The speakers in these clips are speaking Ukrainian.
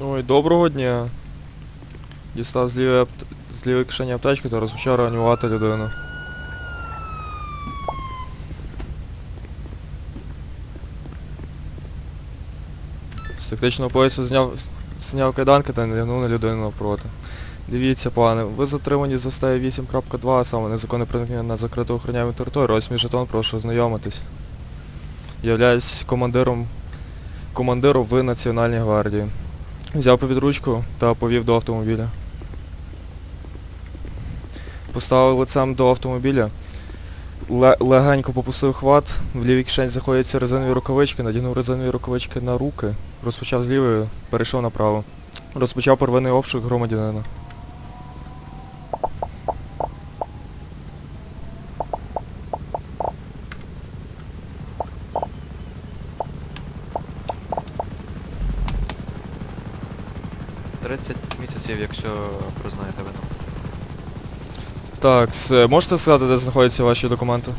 Ой, доброго дня. Дістав з лівої, апт... з лівої кишені аптечки та розпочав реанімувати людину. З тактичного поясу зняв зняв кайданки та надягнув на людину навпроти. Дивіться, пане, ви затримані за стає 8.2, а саме незаконне проникнення на закриту охороняємо територію. Ось мій жетон, прошу ознайомитись. Являюсь командиром командиром в Національній гвардії. Взяв під ручку та повів до автомобіля. Поставив лицем до автомобіля. легенько попустив хват, в лівій кишені знаходяться резинові рукавички, надягнув резинові рукавички на руки, розпочав з лівої, перейшов направо. Розпочав первинний обшук громадянина. — 30 місяців, якщо признаєте вину. Так, можете сказати, де знаходяться ваші документи?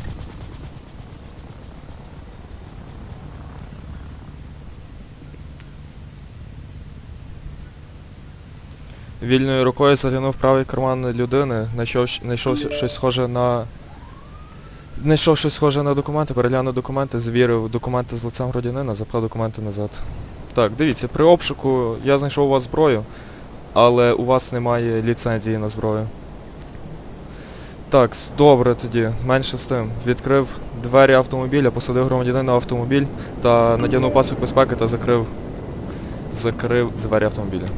Вільною рукою заглянув правий карман людини, знайшов, знайшов щось схоже на. Знайшов щось схоже на документи, переглянув документи, звірив документи з лицем громадянина, запхав документи назад. Так, дивіться, при обшуку я знайшов у вас зброю, але у вас немає ліцензії на зброю. Так, добре тоді, менше з тим. Відкрив двері автомобіля, посадив громадянина в автомобіль та надягнув пасок безпеки та закрив. Закрив двері автомобіля.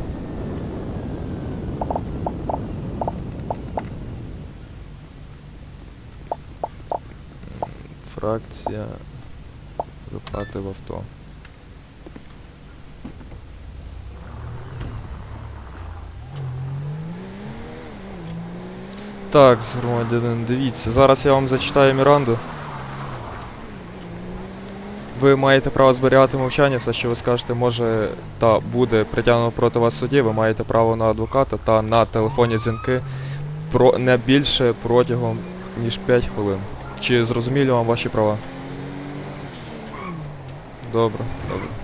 Фракція виплати в авто. Так, громадянин, дивіться, зараз я вам зачитаю Міранду. Ви маєте право зберігати мовчання, все, що ви скажете, може та буде притягнено проти вас суді. Ви маєте право на адвоката та на телефонні дзвінки про не більше протягом ніж 5 хвилин. Чи зрозумілі вам ваші права? Добре, добре.